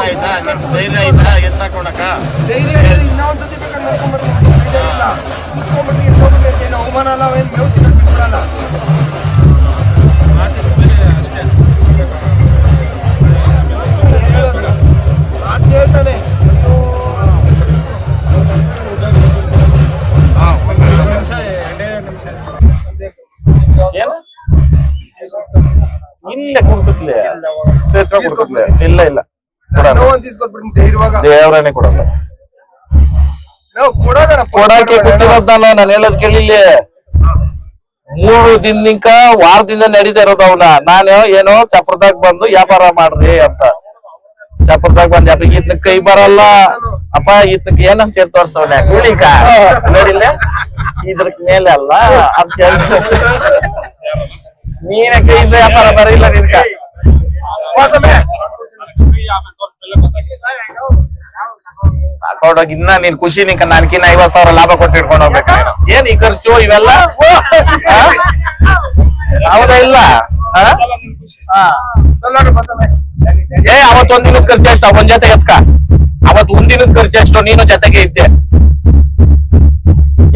ಆಯ್ತಾ ಧೈರ್ಯ ಆಯ್ತಾ ಎತ್ತಾಕೊಳಕ ಧೈರ್ಯ ಇದ್ರೆ ಇನ್ನೊಂದ್ಸತಿ ಬೇಕಾದ್ರೆ ನೋಡ್ಕೊಂಡ್ಬರ್ತೀನಿ ಇಲ್ಲ ಕುತ್ಕೊಂಡ್ಬಿಟ್ಟು ಇಟ್ಕೊಂಡ್ಬಿಟ್ಟು ಅಂತ ಏನು ಅವಮಾನ ಅಲ್ಲ ಅವೇನು ಮೇವು ತಿನ್ನೋದು ಬಿಟ್ಬಿಡಲ್ಲ. ಅಷ್ಟೇ ನಾನ್ ಹೇಳೋದು ಮಾತು ಹೇಳ್ತಾನೆ. ಇಲ್ಲೇ ಕುಡ್ಕತ್ಲೆ ಇಲ್ಲ ಇಲ್ಲ. ಕೊಡಲ್ಲ. ನಾನು ಹೇಳೋದ್ ಕೇಳಿಲ್ಲ ಮೂರು ದಿನಕ್ಕ ವಾರದಿಂದ ನಡೀತಾ ಇರೋದು ಅವನ. ನಾನು ಏನೋ ಚಪ್ರದಾಗ ಬಂದು ವ್ಯಾಪಾರ ಮಾಡ್ರಿ ಅಂತ. ಚಪ್ರದಾಗ ಬಂದ್ ವ್ಯಾಪಾರ ಈತನ ಕೈ ಬರಲ್ಲ. ಅಪ್ಪ ಈತನ ಏನಂತ ಹೇಳಿ ತೋರ್ಸವನ. ಗುಳಿಕ. ನೋಡಿಲ್ಲ? ಇದ್ರ ಮೇಲೆ ಅಲ್ಲ ಅಂತ ಹೇಳಿ ನೀನೇ ಕೈಯಿಂದ ವ್ಯಾಪಾರ ಬರಲ್ಲ ನಿನ್ಕ ತಕೊಂಡೋಗಿ ಇನ್ನ ನೀನ್ ಖುಷಿ ನಿಂಕ ನನ್ಕಿನ್ನ ಐವತ್ ಸಾವಿರ ಲಾಭ ಕೊಟ್ಟು ಇಟ್ಕೊಂಡು ಹೋಗ್ಬೇಕು. ಏನ್ ಈ ಖರ್ಚು ಇವೆಲ್ಲ? ಹೌದಾ ಇಲ್ಲ? ಏ ಅವತ್ ಒಂದಿನದ ಖರ್ಚು ಎಷ್ಟು? ಒಂದ್ ಜೊತೆ ಎತ್ಕ? ಅವತ್ ಒಂದಿನದ ಖರ್ಚು ಎಷ್ಟು? ನೀನು ಜೊತೆಗೆ ಇದ್ದೆ.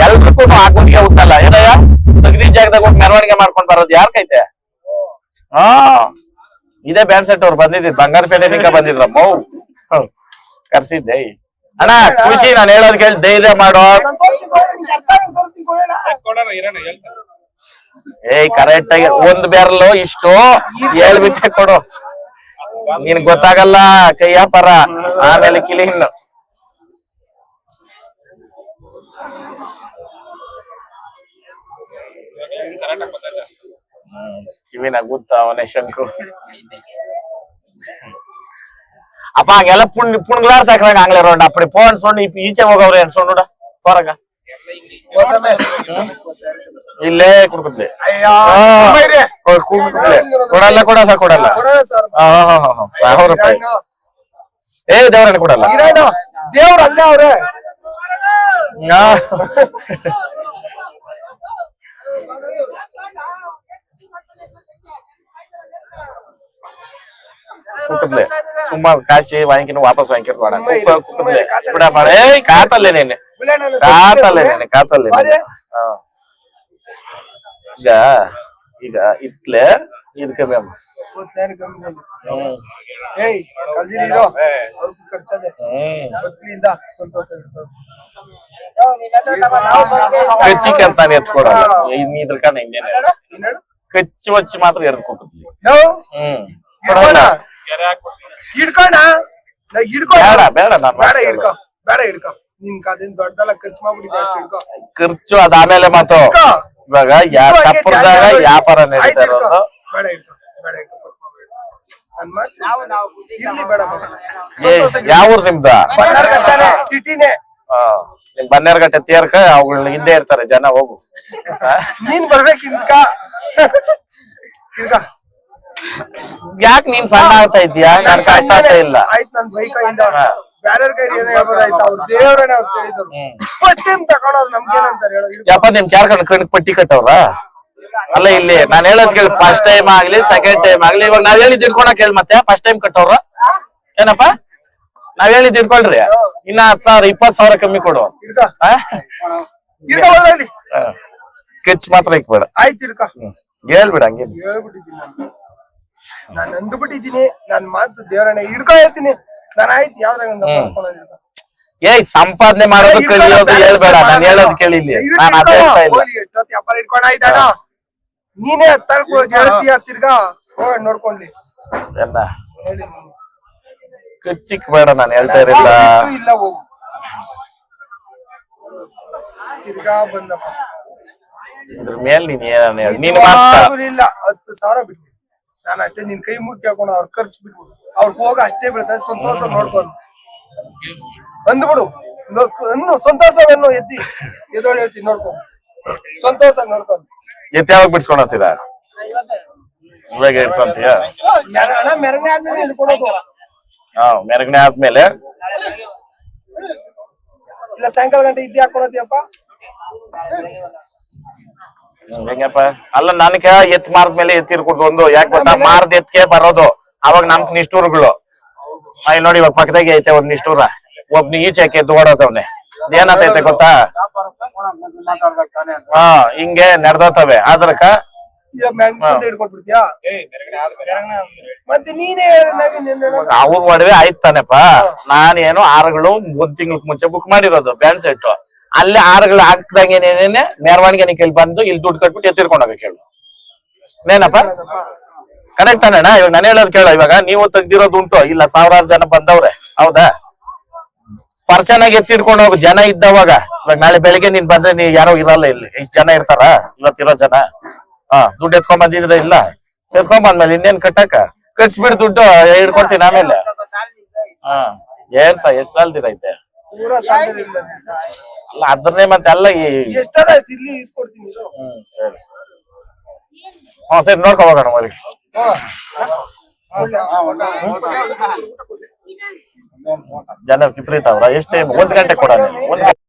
ಎಲ್ರಿಗೂ ಹಾಕೊಂಡಿಗೆ ಹುಟ್ಟಲ್ಲ. ಏನಯ್ಯ? ತಗದಿನ ಜಾಗದಾಗ ಹೋಗಿ ಮೆರವಣಿಗೆ ಮಾಡ್ಕೊಂಡ್ ಬರೋದು ಯಾರ ಕೈತೆ? ಹಾ ಇದೇ ಬ್ಯಾಂಡ್ ಸೆಟ್ ಅವ್ರು ಬಂಗಾರ ಬಂಗಾರಪೇಟೆ ನಿಂಕ ಬಂದಿದ್ರಮ್ಮ ಕರ್ಸಿದ್ದೆ. ಅಣ್ಣ ಖುಷಿ ನಾನು ಹೇಳೋದ್ ಕೇಳಿ ಧೈರ್ಯ ಮಾಡೋ. ಏಯ್ ಕರೆಕ್ಟ್ ಆಗಿ ಒಂದ್ ಬೆರಳು ಇಷ್ಟು? ಹೇಳ್ಬಿಟ್ಟೆ ಕೊಡು. ನಿನ್ ಗೊತ್ತಾಗಲ್ಲ ಕೈಯ ಪರ ಆಮೇಲೆ ಕಿಲಿನ್ ಕಿವಿನ ಗೊತ್ತ ಅವನೇ ಶಂಕು. ಅಪ್ಪ ಹಂಗೆಲ್ಲ ಪುಣ್ ಪುಣ್ಗಳಾರ್ ತಕ್ರಾಗ ಹಂಗ್ಲೆ ರೋಡ್ ಅಪ್ಪಡಿ ಫೋನ್ ಸೊಂಡು ಇಪ್ ಈಚೆ ಹೋಗವ್ರೆ ಅನ್ಸೊಂಡು ಹೊರಗ ಬಸಮೆ ಇಲ್ಲೇ ಕುಡ್ಕೊತ್ಲೆ ಅಯ್ಯೋ ಸುಮ್ಮ ಇರಿ. ಕೊಡಲ್ಲ ಕೊಡಲ್ಲ ಕೊಡಲ್ಲ ಕೊಡೋಣ ಸರ್ ಆ, ಹಾ, ಹಾ, ಹಾ, ಸಾವಿರ ರೂಪಾಯಿ ಏ ದೇವರನ್ನ ಕೊಡಲ್ಲ ಕಿರಣ ದೇವ್ರ ಅಲ್ಲೇ ಅವ್ರೆ ಆ. సుమ్మా காசு வாங்கிக்கணும் வாபஸ் வாங்கிட்டு வாடாங்க ఇక ఇట్లే ఇదిక మేము కచ్చి ఎంత ఎత్తుకోవడాలి మీ ఇద్దరికా వచ్చి మాత్రం ఎత్తుకోకూడదు ಹಿಡ್ಕೋಣ ಹಿಡ್ಕೊ. ಬೇಡ, ಬೇಡ, ನಾನ್ ಬೇಡ ಹಿಡ್ಕೋ. ಬೇಡ ಹಿಡ್ಕೊ. ನಿನ್ ಕಾದಿಂದ ದೊಡ್ಡದಲ್ಲ ಖರ್ಚು ಮಾಡ್ಬಿಟ್ಟಿದ್ದೆ ಅಷ್ಟು ಹಿಡ್ಕೋ. ಖರ್ಚು ಅದಾಮೇಲೆ ಮಾತು. ಹಿಡ್ಕೊ. ಇವಾಗ ಯಾ ವ್ಯಾಪಾರ ಆಯ್ತು ನಡೀತಾ ಹಿಡ್ಕೊ. ಇರೋದು? ಬೇಡ ಹಿಡ್ಕೋ. ಬೇಡ ಹಿಡ್ಕೋ. ತಪ್ಪು ಮಾಡ್ಬೇಡ. ನನ್ ಮಾತು ಇರ್ಲಿ ಬೇಡ ಬಾಬು. ಏ ಸಂತೋಷ ಯಾವ ಊರ್ ನಿಮ್ದ? ಬನ್ನಾರ್ಘಟ್ಟನೆ ಸಿಟಿನೇ. ಆ, ನಿಮ್ ಬನ್ನೇರ್ಗಟ್ಟೆ ತೇರ್ಕ ಅವುಗಳನ್ನ ಹಿಂದೆ ಇರ್ತಾರೆ. ಜನ ಹೋಗು? ನೀನ್ ಬರ್ಬೇಕು ಇದ್ಕ ಹಿಡ್ಕ. ಯಾಕ್ ನೀನ್ ಸಣ್ಣ ಆಗ್ತಾ ಇದ್ಯಾ ನನ್ ಅರ್ಥ ಆಗ್ತಾ ಇಲ್ಲ. ಆಯ್ತು ನನ್ ಬೈಕ್ ಇಂದ ಕೈ ಏನೇ ಹೇಳ್ಬೋದಾಯ್ತು ಅವ್ರ ದೇವ್ರನೇ ಅವ್ರು ಕೇಳಿದ್ರು ಹ್ಮ್. ಫಸ್ಟ್ ಟೈಮ್ ತಗೊಳೋದು ನಮ್ಗೇನಂತಾರೆ ಹೇಳೋ ಹಿಡ್ಕೊ. ಯಪ್ಪ ನಿಮ್ ಚಾರ್ ಕಣ್ ಕಣ್ ಪಟ್ಟಿ ಕಟ್ಟವ್ರ? ಅಲ್ಲ ಇಲ್ಲಿ ನಾನು ಹೇಳೋದ್ ಕೇಳಿ ಫಸ್ಟ್ ಟೈಮ್ ಆಗ್ಲಿ ಸೆಕೆಂಡ್ ಟೈಮ್ ಆಗ್ಲಿ ಇವಾಗ ನಾವ್ ಹೇಳಿ ಇಟ್ಕೊಳಕ್ ಹೇಳಿ ಮತ್ತೆ ಫಸ್ಟ್ ಟೈಮ್ ಕಟ್ಟವ್ರ ಏನಪ್ಪ? ನಾವ್ ಹೇಳಿ ತಿಳ್ಕೊಳ್ರಿ. ಇನ್ನ ಹತ್ ಸಾವಿರ ಇಪ್ಪತ್ ಸಾವಿರ ಕಮ್ಮಿ ಕೊಡು. ಅಲ್ಲಿ. ಕೆಚ್ ಮಾತ್ರ ಇಕ್ಬೇಡ. ಆಯ್ತು. ಹೇಳ್ಬಿಡ ಹಂಗೆ ಹೇಳ್ಬಿಟ್ಟಿದ್ದೀನಿ ನಾನು ಅಂದ್ಬಿಟ್ಟಿದ್ದೀನಿ ನನ್ ಮಾತು ದೇವರನ್ನ ಹಿಡ್ಕೊ ಹೇಳ್ತೀನಿ. ನಾನು ಆಯ್ತು ಯಾವ್ದ್ರಾಗ ಏ. ಏಯ್ ಸಂಪಾದನೆ ಮಾಡೋದು ಕಲಿಯೋದು ಹೇಳ್ಬೇಡ ನಾನು ಹೇಳೋದು ಕೇಳಿಲ್ಲ ನಾನು ಅದೇ. ಹೇಳ್ತಾ ಇಲ್ಲ. ಎಷ್ಟೊತ್ತು ವ್ಯಾಪಾರ ಇಟ್ಕೊಂಡ್ ಆಯ್ತಾಣ ನೀನೇ ತರ್ಕೋ ಹೇಳ್ತೀಯ ತಿರ್ಗಾ? ಹೋಗ ನೋಡ್ಕೊಂಡ್ಲಿ. ಎಲ್ಲ. ಕಚ್ಚಿಕ್ ಬೇಡ ನಾನು ಹೇಳ್ತಾ ಇರಲಿಲ್ಲ. ಇಲ್ಲ ಹೋಗು ತಿರ್ಗಾ ಬಂದಪ್ಪ. ಇದ್ರ ಮೇಲೆ ನೀನ್ ಏನ ಹೇಳಿ ನೀನು ಮಾತ್ರ ಇಲ್ಲ ಹತ್ತು ಸಾವಿರ ಬಿಟ್ಬಿಡು. ನಾನು ಅಷ್ಟೇ ನಿನ್ ಕೈ ಮುಗಿ ಹಾಕೊಂಡು ಅವ್ರ ಖರ್ಚು ಬಿಟ್ಬಿಡು ಅವ್ರಿಗೆ ಹೋಗ ಅಷ್ಟೇ ಬೀಳ್ತದೆ ಸಂತೋಷ ನೋಡ್ಕೊಂಡು ಅಂದ್ಬಿಡು. ಅನ್ನು ಸಂತೋಷವನ್ನು ಎದ್ದಿ ಎದೊಳ್ಳಿ ಹೇಳ್ತೀನಿ ನೋಡ್ಕೊ. ಸಂತೋಷ ನೋಡ್ಕೊಂಡು ಎತ್ತಿ ಯಾವಾಗ ಬಿಡ್ಸ್ಕೊಂಡ್ ಹೋಗ್ತೀರ? ಇವಾಗ ಇಟ್ಕೊಂತೀಯ? ಮೆರ- ಹಣ ಮೆರಗನೆ ಆದ್ಮೇಲೆ ಹಿಡ್ಕೊಳೋದು ಹಾ ಮೆರಗಣೆ ಆದ್ಮೇಲೆ? ಇಲ್ಲ ಸಾಯಂಕಾಲ ಗಂಟೆ ಇದ್ದಿ ಹಾಕೊಳತಿಯಪ್ಪ ಹೆಂಗಪ್ಪ? ಅಲ್ಲ ನನಗ ಎತ್ ಮಾರ್ದ್ಮೇಲೆ ಎತ್ತಿರ್ಕೊಡ್ದು ಒಂದು ಯಾಕೆ ಗೊತ್ತಾ? ಮಾರ್ದ ಎತ್ಕೆ ಬರೋದು. ಅವಾಗ ನಮ್ ನಿಷ್ಠೂರ್ಗಳು. ಅಲ್ಲಿ ನೋಡಿ ಇವಾಗ ಪಕ್ಕದಾಗೆ ಐತೆ ಒಂದ್ ನಿಷ್ಠೂರ. ಒಬ್ನ ಈಚೆ ಎದ್ದು ಓಡೋಗವ್ನೆ ಏನತೈತೆ ಗೊತ್ತಾ? ಹಾ ಹಿಂಗೆ ನಡೆದೋತವೆ. ಆದ್ರಕ? ಅವ್ರ ಒಡವೆ ಆಯ್ತಾನೆಪ್ಪ ನಾನೇನು ಆರುಗಳು ಒಂದ್ ತಿಂಗಳ ಮುಂಚೆ ಬುಕ್ ಮಾಡಿರೋದು ಬ್ಯಾಂಡ್ ಸೆಟ್ ಅಲ್ಲೇ ಆರುಗಳು ಹಾಕ್ದಂಗೆ ನೇನೆ ಮೆರವಣಿಗೆ ಕೇಳಿ ಬಂದು ಇಲ್ಲಿ ದುಡ್ಡು ಕಟ್ಬಿಟ್ಟು ಎತ್ತಿರ್ಕೊಂಡು ಹೇಳು. ನೇನಪ್ಪ? ಕರೆಕ್ಟ್ ತಾನೇಣ್ಣ ಇವಾಗ ನಾನು ಹೇಳೋದು ಕೇಳ ಇವಾಗ ನೀವು ತೆಗ್ದಿರೋದು ಉಂಟು. ಇಲ್ಲ ಸಾವಿರಾರು ಜನ ಬಂದವ್ರೆ. ಹೌದಾ? ಪರ್ಸನ್ ಆಗಿ ಎತ್ತಿಡ್ಕೊಂಡು ಹೋಗು ಜನ ಇದ್ದವಾಗ. ಇವಾಗ ನಾಳೆ ಬೆಳಿಗ್ಗೆ ನೀನ್ ಬಂದ್ರೆ ನೀ ಯಾರೋ ಇರಲ್ಲ ಇಲ್ಲಿ. ಇಷ್ಟು ಜನ ಇರ್ತಾರ? ಇವತ್ತಿರೋ ಜನ? ಹಾ ದುಡ್ಡು ಎತ್ಕೊಂಡ್ ಬಂದಿದ್ರೆ ಇಲ್ಲ. ಎತ್ಕೊಂಡ್ ಬಂದ್ಮೇಲೆ ಇನ್ನೇನ್ ಕಟ್ಟಕ? ಕಟ್ಸ್ಬಿಡ್ ದುಡ್ಡು ಹಿಡ್ಕೊಡ್ತೀನಿ ಆಮೇಲೆ. ಹಾ. ಏನ್ ಸ ಎಷ್ಟ್ ಸಾಲ್ದಿರೈತೆ? ಅಲ್ಲ ಅದ್ರನ್ನೇ ಮತ್ತೆ ಅಲ್ಲ ಈ ಎಷ್ಟದ ಅಷ್ಟು ಇಲ್ಲಿ ಇಸ್ಕೊಡ್ತೀನಿ. ಹ್ಮ್ ಸರಿ. ಹಾ ಸರಿ ನೋಡ್ಕೋಬೇಕು ಹೋಗೋಣ ಮರಿ. ಜನ ವಿಪರೀತ ಅವ್ರ. ಎಷ್ಟೇ ಒಂದ್ ಗಂಟೆ ಕೊಡೋಣ. ಒಂದ್ ಗಂಟೆ